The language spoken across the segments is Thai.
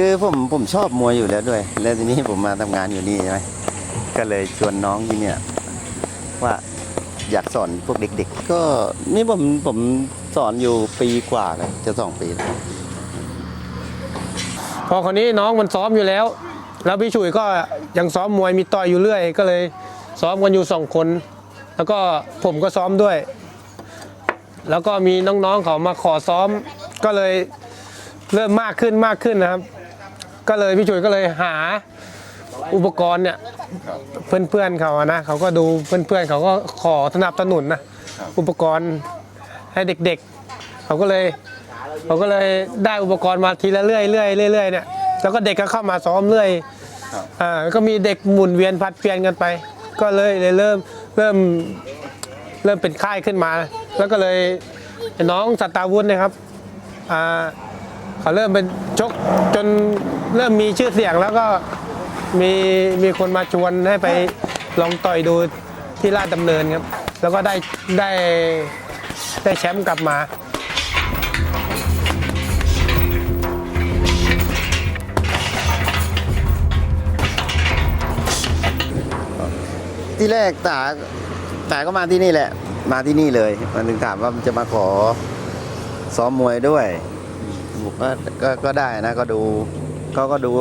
คือผมผมชอบมวยอยู่แล้วด้วย แล้วทีนี้ผมมาทำงานอยู่นี่ใช่ไหมก็เลยชวนน้องที่เนี่ยว่าอยากสอนพวกเด็ก ๆ ก็นี่ผมผมสอนอยู่ปีกว่าแล้วจะสองปีแล้วพอคนนี้น้องมันซ้อมอยู่แล้ว แล้วพี่ฉุยก็ยังซ้อมมวยมีต่อยอยู่เรื่อย ก็เลยซ้อมกันอยู่สองคน แล้วก็ผมก็ซ้อมด้วย แล้วก็มีน้องๆเขามาขอซ้อมก็เลยเริ่มมากขึ้นมากขึ้นนะครับ ก็เลยพี่ฉุยก็เลยหาอุปกรณ์เนี่ยเพื่อนๆเขาอะนะเขาก็ดูเพื่อนๆเขาก็ขอสนับสนุนนะอุปกรณ์ให้เด็กๆเขาก็เลยเขาก็เลยได้อุปกรณ์มาทีละเรื่อยเรื่อยเรื่อยเนี่ยแล้วก็เด็กก็เข้ามาซ้อมเรื่อยอ่าก็มีเด็กหมุนเวียนผัดเปลี่ยนกันไป ก็เลยเลยเริ่มเริ่มเริ่มเป็นค่ายขึ้นมา แล้วก็เลยน้องสัตตาวุฒินะครับอ่าเขาเริ่มเป็นชกจน เริ่มมีชื่อเสียงแล้วก็มีมีคนมาชวนให้ไปลองต่อยดูที่ราชดำเนินครับ แล้วก็ได้ได้ได้แชมป์กลับมา ที่แรกตาตาก็มาที่นี่แหละ มาที่นี่เลยมันถึงถามว่าจะมาขอซ้อมมวยด้วยบอกว่าก็ก็ได้นะก็ดู เขาก็ดู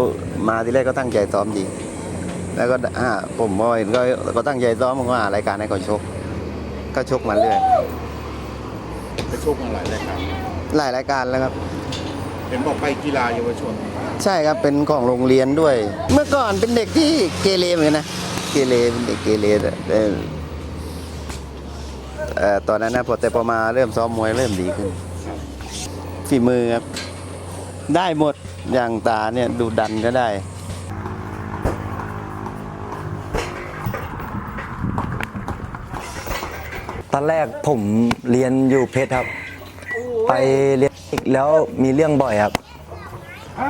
มาที่แรกก็ตั้งใจซ้อมดี แล้วก็อ่าผมพอเห็นก็ก็ตั้งใจซ้อมผมก็หารายการให้เขาชก ก็ชกมาเรื่อยไปชกมาหลายรายการหลายรายการแล้วครับ เห็นบอกไปกีฬาเยาวชน ใช่ครับเป็นของโรงเรียนด้วย เมื่อก่อนเป็นเด็กที่เกเรเหมือนกันนะเกเรเป็นเด็กเกเรแต่แต่เอ่อตอนนั้นนะพอแต่พอมาเริ่มซ้อมมวยเริ่มดีขึ้นฝีมือครับ ได้หมดอย่างตาเนี่ยดูดันก็ได้ตอนแรกผมเรียนอยู่เพชรครับ ไปเรียนอีกแล้วมีเรื่องบ่อยครับ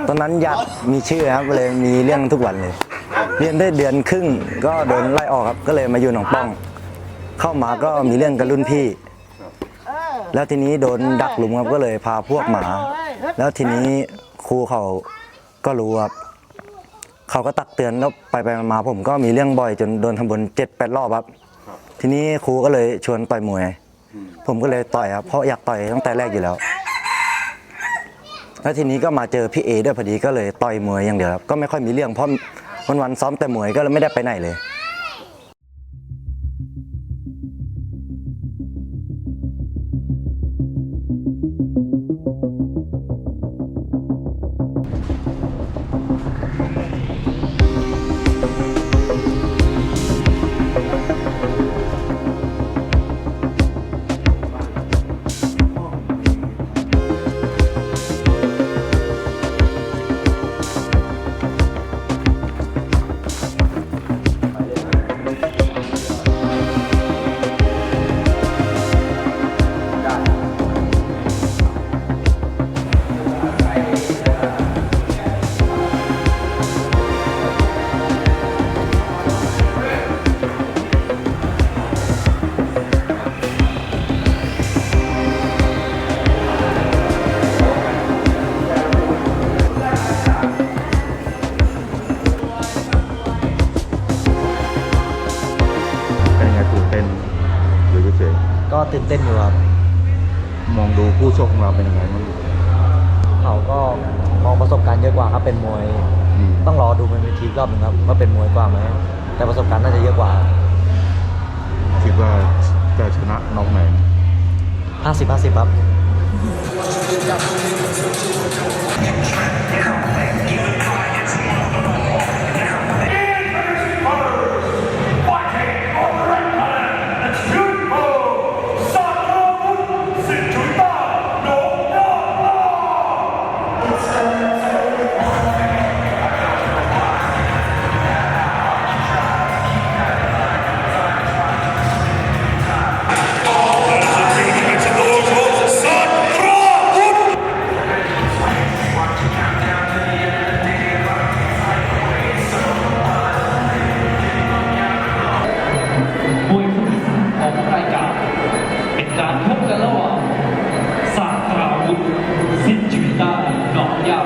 ตอนนั้นอยากมีชื่อครับเลยมีเรื่องทุกวันเลย เรียนได้เดือนครึ่งก็โดนไล่ออกครับก็เลยมาอยู่หนองป้อง เข้ามาก็มีเรื่องกับรุ่นพี่ แล้วทีนี้โดนดักหลุมครับก็เลยพาพวกหมา แล้วทีนี้ครูเขาก็รู้ครับเขาก็ตักเตือนแล้วไปไปมาๆผมก็มีเรื่องบ่อยจนโดนทำบนเจ็ดแปดรอบครับ ทีนี้ครูก็เลยชวนต่อยมวย ผมก็เลยต่อยครับเพราะอยากต่อยตั้งแต่แรกอยู่แล้ว แล้วทีนี้ก็มาเจอพี่เอด้วยพอดีก็เลยต่อยมวยอย่างเดียวครับก็ไม่ค่อยมีเรื่องเพราะวันวันๆซ้อมแต่มวยก็เลยไม่ได้ไปไหนเลย ตื่นเต้นอยู่ครับๆมองดูคู่ชกของเราเป็นยังไงบ้างเขาก็มองประสบการณ์เยอะกว่าครับเป็นมวย อืมต้องรอดูบนเวทีอีกรอบหนึงครับว่าเป็นมวยกว่าไหมแต่ประสบการณ์น่าจะเยอะกว่า คิดว่าจะชนะน้องไหน 50 50ครับต่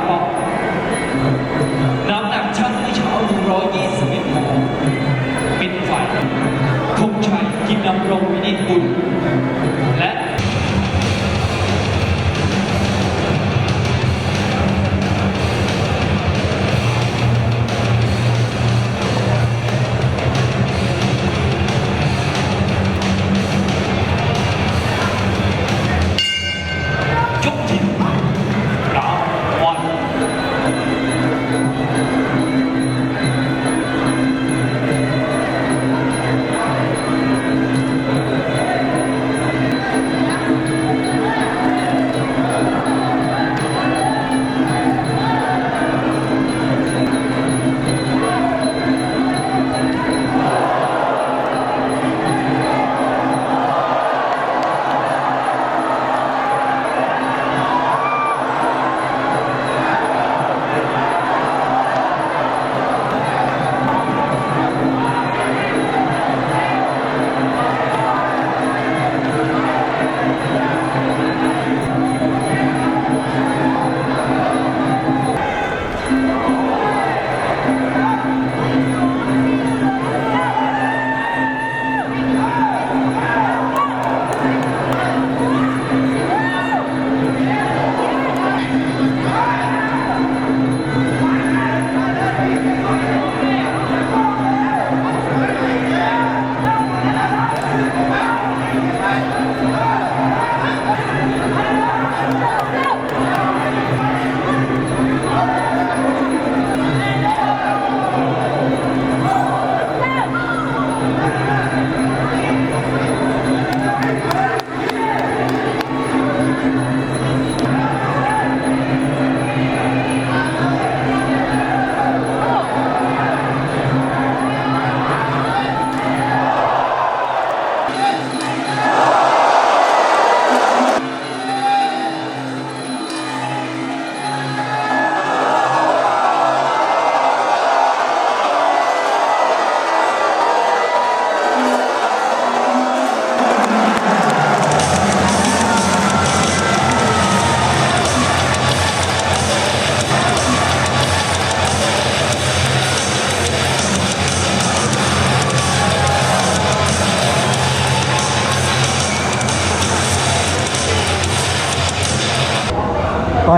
好。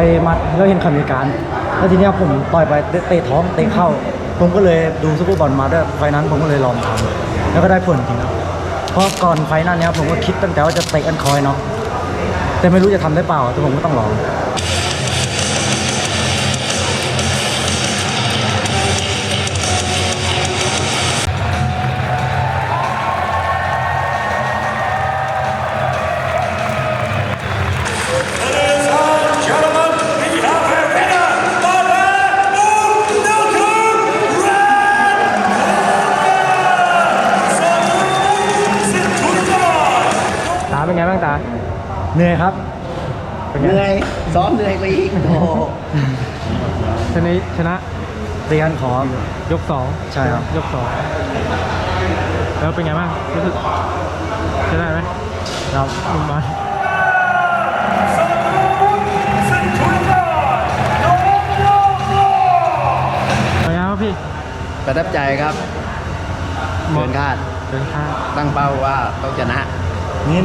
อยมัดแล้วเห็นเขามีการ แล้วทีเนี้ยผมต่อยไปเตะท้องเตะเข้า ผมก็เลยดูซุปเปอร์บอลมาด้วยไฟนั้นผมก็เลยลองทำแล้วก็ได้ผลจริงครับเพราะก่อนไฟนั้นเนี้ยผมก็คิดตั้งแต่ว่าจะเตะอันคอยเนาะแต่ไม่รู้จะทำได้เปล่าแต่ผมก็ต้องลอง เป็นไงบ้างตา เหนื่อยครับเหนื่อยซ้อมเหนื่อยไปอีกโอ้โหชนะชนะเตียนขอ ยกสองใช่ครับ ยกสองแล้วเป็นไงบ้างรู้สึกใช้ได้ไหมครับมุมมาเป็นไงบ้างพี่ประทับใจครับเกินคาดเดินข้างตั้งเป้าว่าต้องชนะนี่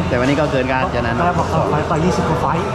แต่วันนี้ก็เกินกาดชนะแม่บอกต่อไปต่อ20กว่าไฟต์